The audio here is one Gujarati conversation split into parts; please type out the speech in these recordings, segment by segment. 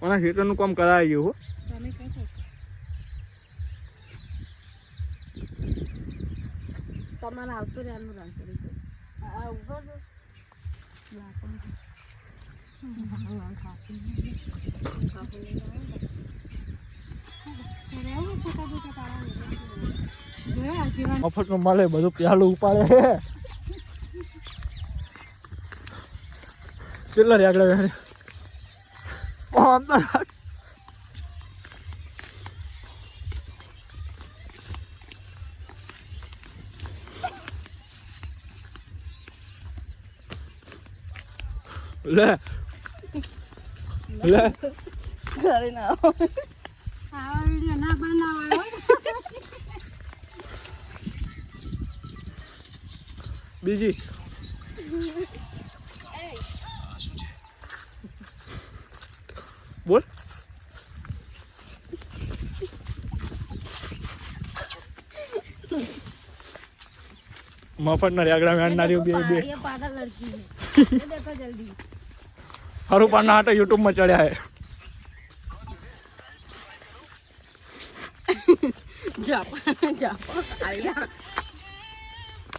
મને ખેતરનું કામ કરાવી ગયું હો. તમે કહો છો. તમારે આવતું રહેવાનું રાખી મળે બધું પ્યાલું છો કેટલા રે આગળ વેરે આમ તો રાખ. લે લે ઘરે ના આવો આવા વિડીયો ના બનાવાય બીજી બોલ. મફત ના રેગડા મેં અડનારી બે બે. હરું પાના હાટે યુટ્યુબમાં ચડ્યા હે.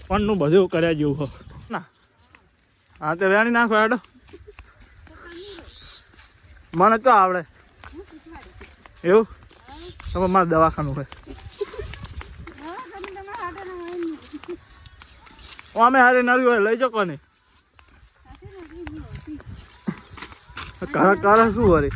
પણ નું બધું કર્યા જેવું ના. હા તે રાણી નાખો હેડો. મને તો આવડે. એવું? તમે મારે દવાખાનું હોય અમે હારે નરી હોય, લઈ જકો ને કારા કારા શું વરે